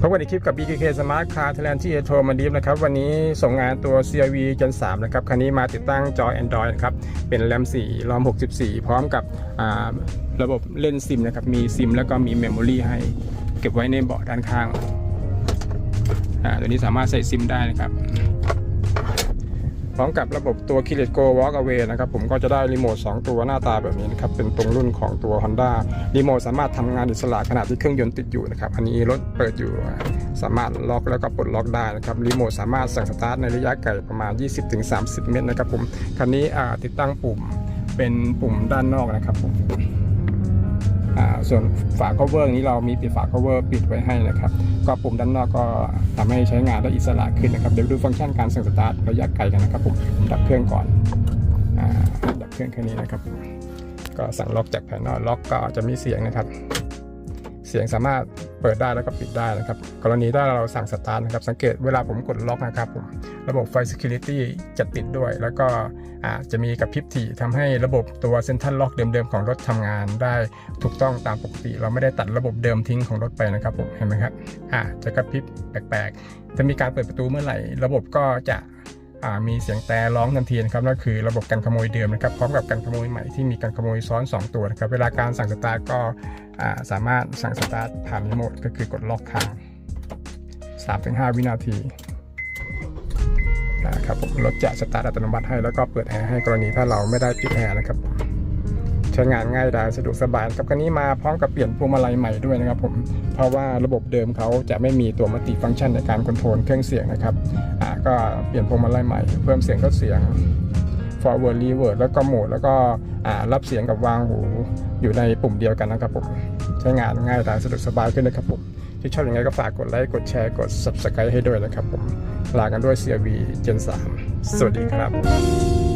พบกันในคลิปกับ BKK Smart Car Thailand ที่เอโทรมาดีฟนะครับ วันนี้ส่งงานตัว CRV Gen 3 นะครับ คันนี้มาติดตั้งจอ Android นะครับ เป็นแรม4รอม 64 พร้อมกับระบบเล่นซิมนะครับ มีซิมแล้วก็มีเมมโมรีให้เก็บไว้ในเบาะด้านข้างอ่าตัวนี้สามารถใส่ซิมได้นะครับ พร้อมกับระบบตัว k i l e t Go Walk Away นะครับผมก็จะได้รีโมท2 ตัวหน้าตาแบบนี้นะครับเป็นตรงรุ่นของตัว Honda รีโมทสามารถทำงานอิสระขณะที่เครื่องยนต์ติดอยู่นะครับอันนี้รถเปิดอยู่สามารถล็อกแล้วก็ปลดล็อกได้นะครับรีโมทสามารถสั่งสตาร์ทในระยะไกลประมาณ 20-30 เมตรนะครับผมคันนี้ติดตั้งปุ่มเป็นปุ่มด้านนอกนะครับผม ส่วนฝา cover นี้เรามีปิดฝา cover ปิดไว้ให้นะครับ ก็ปุ่มด้านนอกก็ทำให้ใช้งานได้อิสระขึ้นนะครับ เดี๋ยวดูฟังก์ชันการสั่งสตาร์ทระยะไกลกันนะครับผมดับเครื่องก่อนอดับเครื่องแค่นี้นะครับ ก็สั่งล็อกจากภายนอกล็อกก็จะมีเสียงนะครับ เสียงสามารถเปิดได้แล้วก็ปิดได้นะครับ กรณีถ้าเราสั่งสตาร์ทนะครับ สังเกตเวลาผมกดล็อกนะครับผมระบบไฟ Security จะติดด้วย แล้วก็จะมีกระพริบถี่ทำให้ระบบตัวเซ็นทรัลล็อกเดิมๆ ของรถทำงานได้ถูกต้องตามปกติ เราไม่ได้ตัดระบบเดิมทิ้งของรถไปนะครับผมเห็นไหมครับจะกระพริบแปลกๆ จะมีการเปิดประตูเมื่อไหร่ ระบบก็จะมีเสียงแต่ร้องทันทีนะครับนั่นคือระบบกันขโมยเดิมนะครับพร้อมกับกันขโมยใหม่ที่มีกันขโมยซ้อน 2 ตัวนะครับเวลาการสั่งสตาร์ทก็ สามารถสั่งสตาร์ทผ่านรีโมทก็คือกดล็อกค้าง 3-5 วินาทีนะครับผมรถจะสตาร์ทอัตโนมัติให้แล้วก็เปิดแอร์ให้กรณีถ้าเราไม่ได้ปิดแอร์นะครับ ใช้งานง่ายดายสะดวกสบายกับคันนี้มาพร้อมกับเปลี่ยนพวงมาลัยใหม่ด้วยนะครับผมเพราะว่าระบบเดิมเขาจะไม่มีตัวมัลติฟังก์ชันในการคอนโทรลเครื่องเสียงนะครับก็เปลี่ยนพวงมาลัยใหม่ เพิ่มเสียงลดเสียง forward reverse แล้วก็โหมด แล้วก็รับเสียงกับวางหูอยู่ในปุ่มเดียวกันนะครับผม ใช้งานง่ายดายสะดวกสบายขึ้นนะครับผม ที่ชอบอย่างไรก็ฝากกดไลค์ กดแชร์ กด subscribe ให้ด้วยนะครับผม ลากันด้วย CRV Gen 3 สวัสดีครับ